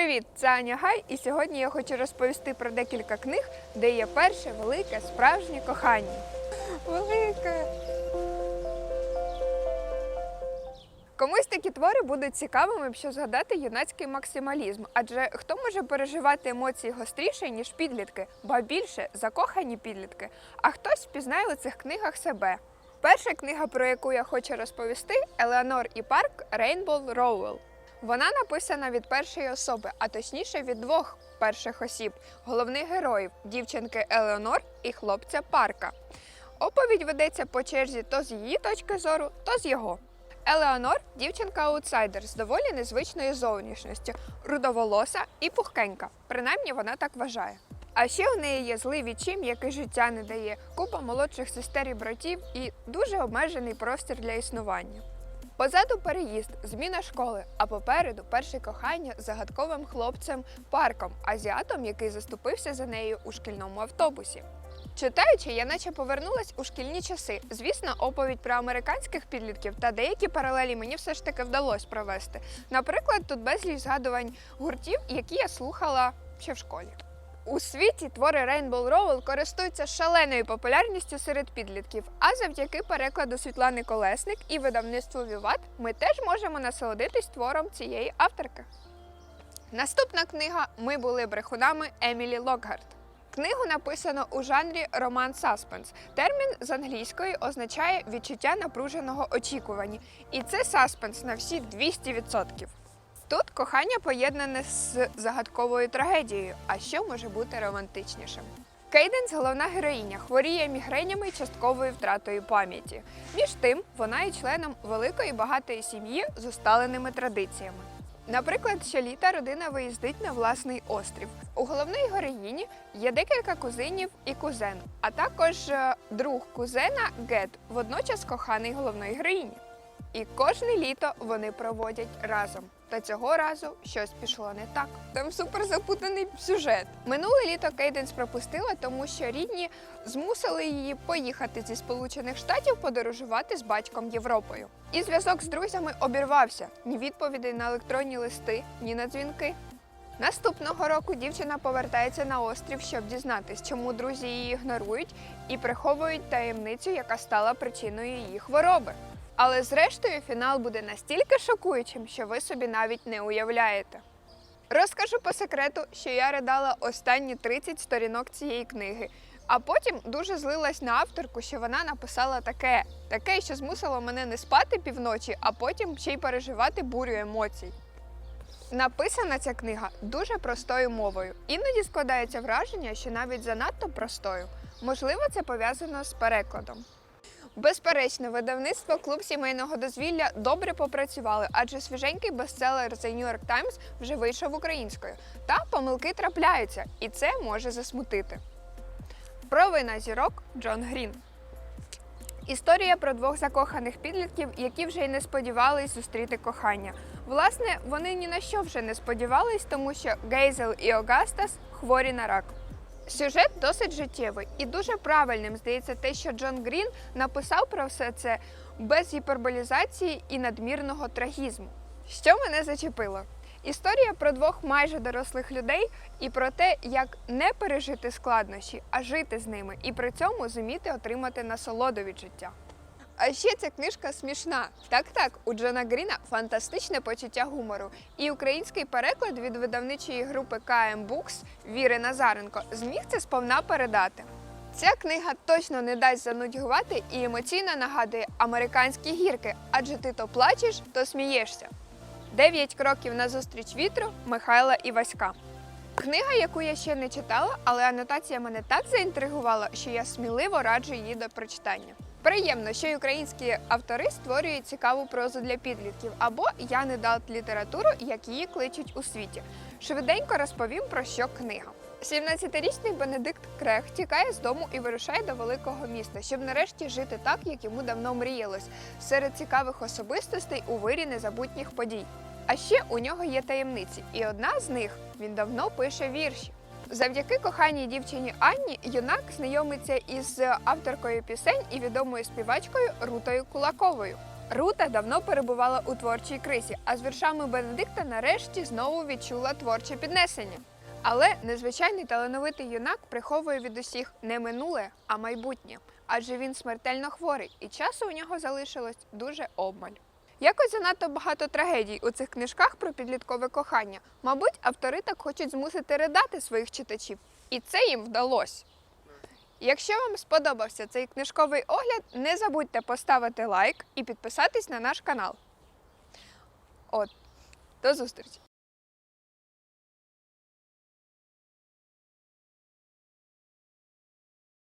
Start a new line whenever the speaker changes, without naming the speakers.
Привіт, це Аня Гай, і сьогодні я хочу розповісти про декілька книг, де є перше велике справжнє кохання. Велике. Комусь такі твори будуть цікавими, якщо згадати юнацький максималізм. Адже хто може переживати емоції гостріше, ніж підлітки, ба більше закохані підлітки, а хтось впізнає у цих книгах себе. Перша книга, про яку я хочу розповісти, Елеонор і Парк Рейнбол Роуел. Вона написана від першої особи, а точніше від двох перших осіб головних героїв дівчинки Елеонор і хлопця Парка. Оповідь ведеться по черзі то з її точки зору, то з його. Елеонор дівчинка-аутсайдер з доволі незвичною зовнішністю, рудоволоса і пухкенька. Принаймні вона так вважає. А ще у неї є злий відчим, який життя не дає, купа молодших сестер і братів і дуже обмежений простір для існування. Позаду переїзд, зміна школи, а попереду перше кохання з загадковим хлопцем парком, азіатом, який заступився за нею у шкільному автобусі. Читаючи, я наче повернулась у шкільні часи. Звісно, оповідь про американських підлітків та деякі паралелі мені все ж таки вдалося провести. Наприклад, тут безліч згадувань гуртів, які я слухала ще в школі. У світі твори Rainbow Rowell користуються шаленою популярністю серед підлітків. А завдяки перекладу Світлани Колесник і видавництву Віват ми теж можемо насолодитись твором цієї авторки. Наступна книга Ми були брехунами Емілі Локгарт. Книгу написано у жанрі роман саспенс. Термін з англійської означає відчуття напруженого очікування. І це саспенс на всі 200%. Тут кохання поєднане з загадковою трагедією, а що може бути романтичнішим. Кейденс, головна героїня, хворіє мігренями і частковою втратою пам'яті. Між тим, вона є членом великої багатої сім'ї з усталеними традиціями. Наприклад, щоліта родина виїздить на власний острів. У головної героїні є декілька кузинів і кузен, а також е, друг кузена Гет, водночас коханий головної героїні. І кожне літо вони проводять разом. Та цього разу щось пішло не так. Там супер запутаний сюжет. Минуле літо Кейденс пропустила, тому що рідні змусили її поїхати зі Сполучених Штатів подорожувати з батьком Європою. І зв'язок з друзями обірвався. Ні відповідей на електронні листи, ні на дзвінки. Наступного року дівчина повертається на острів, щоб дізнатись, чому друзі її ігнорують і приховують таємницю, яка стала причиною її хвороби. Але зрештою фінал буде настільки шокуючим, що ви собі навіть не уявляєте. Розкажу по секрету, що я ридала останні 30 сторінок цієї книги, а потім дуже злилась на авторку, що вона написала таке, таке, що змусило мене не спати півночі, а потім ще й переживати бурю емоцій. Написана ця книга дуже простою мовою. Іноді складається враження, що навіть занадто простою. Можливо, це пов'язано з перекладом. Безперечно, видавництво клуб сімейного дозвілля добре попрацювали, адже свіженький бестселер The New York Times вже вийшов українською. Та помилки трапляються, і це може засмутити. Провина зірок Джон Грін. Історія про двох закоханих підлітків, які вже й не сподівались зустріти кохання. Власне, вони ні на що вже не сподівались, тому що Гейзел і Огастас хворі на рак. Сюжет досить життєвий і дуже правильним здається те, що Джон Грін написав про все це без гіперболізації і надмірного трагізму. Що мене зачепило? Історія про двох майже дорослих людей і про те, як не пережити складнощі, а жити з ними, і при цьому зуміти отримати насолоду від життя. А ще ця книжка смішна. Так, так, у Джона Гріна фантастичне почуття гумору. І український переклад від видавничої групи KM Books Віри Назаренко зміг це сповна передати. Ця книга точно не дасть занудьгувати і емоційно нагадує американські гірки, адже ти то плачеш, то смієшся. Дев'ять кроків назустріч вітру Михайла Іваська. Книга, яку я ще не читала, але анотація мене так заінтригувала, що я сміливо раджу її до прочитання. Приємно, що й українські автори створюють цікаву прозу для підлітків, або я не дав літературу, як її кличуть у світі. Швиденько розповім про що книга. 17-річний Бенедикт Крех тікає з дому і вирушає до великого міста, щоб нарешті жити так, як йому давно мріялось, серед цікавих особистостей у вирі незабутніх подій. А ще у нього є таємниці, і одна з них він давно пише вірші. Завдяки коханій дівчині Анні юнак знайомиться із авторкою пісень і відомою співачкою Рутою Кулаковою. Рута давно перебувала у творчій кризі, а з віршами Бенедикта нарешті знову відчула творче піднесення. Але незвичайний талановитий юнак приховує від усіх не минуле, а майбутнє, адже він смертельно хворий, і часу у нього залишилось дуже обмаль. Якось занадто багато трагедій у цих книжках про підліткове кохання. Мабуть, автори так хочуть змусити ридати своїх читачів, і це їм вдалося. Якщо вам сподобався цей книжковий огляд, не забудьте поставити лайк і підписатись на наш канал. От, до зустрічі!